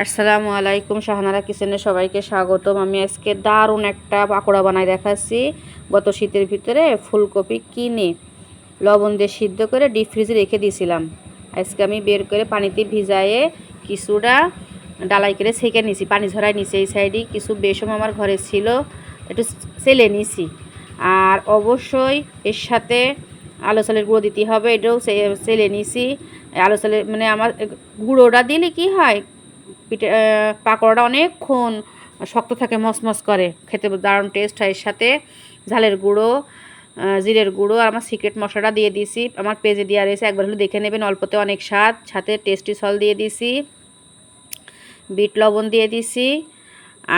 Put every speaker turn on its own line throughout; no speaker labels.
আসসালামু আলাইকুম, শাহানারা কিচেনে সবাইকে স্বাগতম। আমি আজকে দারুণ একটা পাকোড়া বানাই দেখাচ্ছি। গত শীতের ভিতরে ফুলকপি কিনে লবণ দিয়ে সিদ্ধ করে ডিপ ফ্রিজে রেখে দিয়েছিলাম। আজকে আমি বের করে পানিতে ভিজায়ে কিছুটা ডালাই করে ছেঁকে নিছি পানি ঝরাই নিছি এই সাইডে। কিছু বেসম আমার ঘরে ছিল, একটু সেলে নিছি আর অবশ্যই এর সাথে আলো চালের গুঁড়ো দিতে হবে, এটাও সেলে নিছি আলো চালের মানে আমার গুঁড়োটা দিলে কি হয়? পিঠে পাকোড়াটা অনেকক্ষণ শক্ত থাকে, মসমস করে। খেতে দারুণ টেস্ট হয়। এর সাথে ঝালের গুঁড়ো জিরের গুঁড়ো আর আমার সিক্রেট মশলাটা দিয়ে দিছি আমার পেজে দেওয়া রয়েছে একবার হলে দেখে নেবেন। অল্পতে অনেক স্বাদ। সাথে টেস্টি সল দিয়ে দিছি বিট লবণ দিয়ে দিছি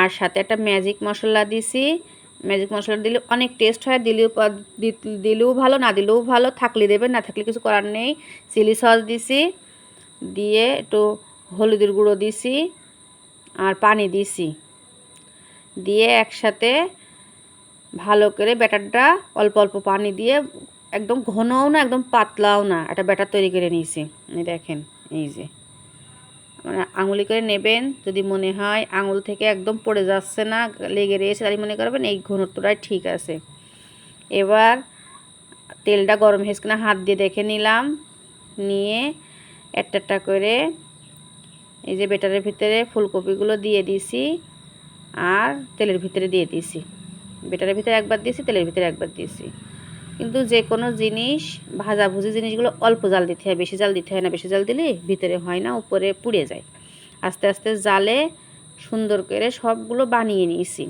আর সাথে একটা ম্যাজিক মশলা দিছি ম্যাজিক মশলা দিলে অনেক টেস্ট হয়। দিলেও দিলেও ভালো, না দিলেও ভালো। থাকলে দেবেন, না থাকলে কিছু করার নেই। চিলি সস দিছি দিয়ে একটু হলুদের গুঁড়ো দিছি আর পানি দিছি। দিয়ে একসাথে ভালো করে ব্যাটারটা অল্প অল্প পানি দিয়ে একদম ঘনও না, একদম পাতলাও না একটা ব্যাটার তৈরি করে নিয়েছি। দেখেন, এই যে। মানে আঙুলি করে নেবেন, যদি মনে হয় আঙুল থেকে একদম পড়ে যাচ্ছে না, লেগে রয়েছে তাহলে মনে করবেন এই ঘনত্বটাই ঠিক আছে। এবার তেলটা গরম হয়েছে কিনা হাত দিয়ে দেখে নিলাম। নিয়ে একটা একটা করে এই যে বেটারের ভিতরে ফুলকপিগুলো দিয়ে দিছি আর তেলের ভিতরে দিয়ে দিছি। বেটারের ভিতরে একবার দিয়েছি তেলের ভিতরে একবার দিয়েছি কিন্তু যে কোনো জিনিস, ভাজাভুজি জিনিসগুলো অল্প জাল দিতে হয়, বেশি জাল দিতে হয় না, বেশি জাল দিলে ভিতরে হয় না, উপরে পুড়ে যায়। আস্তে আস্তে জালে সুন্দর করে সবগুলো বানিয়ে নিয়েছি।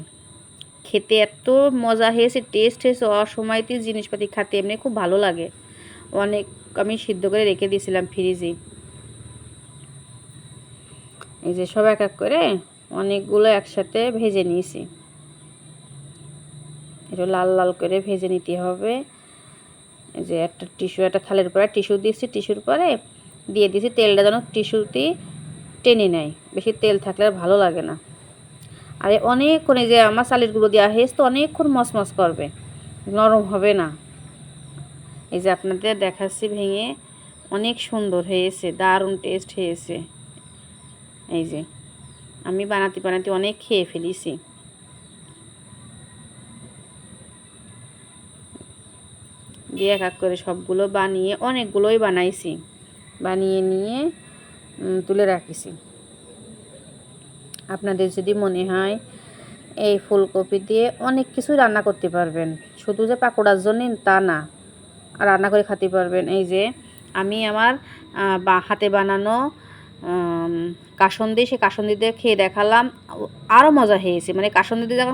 খেতে এত মজা হয়েছে টেস্ট হয়েছে অসময়তে জিনিসপাতি খাতে এমনি খুব ভালো লাগে। অনেক আমি সিদ্ধ করে রেখে দিয়েছিলাম ফ্রিজে এই যে সব এক এক করে অনেকগুলো একসাথে ভেজে নিয়েছি। এটা লাল লাল করে ভেজে নিতে হবে। এই যে একটা টিস্যু, একটা থালের পরে টিস্যু দিয়েছি, টিস্যুর পরে দিয়ে দিয়েছি, তেলটা যেন টিস্যুতে টেনে নেয়। বেশি তেল থাকলে আর ভালো লাগে না। আর অনেকক্ষণ এই যে আমার চালের গুঁড়ো দেওয়া হয়েছে তো অনেকক্ষণ মসমস করবে। নরম হবে না। এই যে আপনাদের দেখাচ্ছি, ভেঙে অনেক সুন্দর হয়েছে, দারুণ টেস্ট হয়েছে। এই যে, আমি বানাতে বানাতে অনেক খেয়ে ফেলেছি। দিয়ে এক এক করে সবগুলো বানিয়ে অনেকগুলোই বানাইছি। বানিয়ে নিয়ে তুলে রাখিছি। আপনাদের যদি মনে হয় এই ফুলকপি দিয়ে অনেক কিছু রান্না করতে পারবেন, শুধু যে পাকোড়ার জন্যই তা না রান্না করে খেতে পারবেন। এই যে, আমি আমার হাতে বানানো কাসন্দি সে কাসন্দিতে খেয়ে দেখালাম। আরও মজা হয়েছে। মানে কাসন্দিতে যখন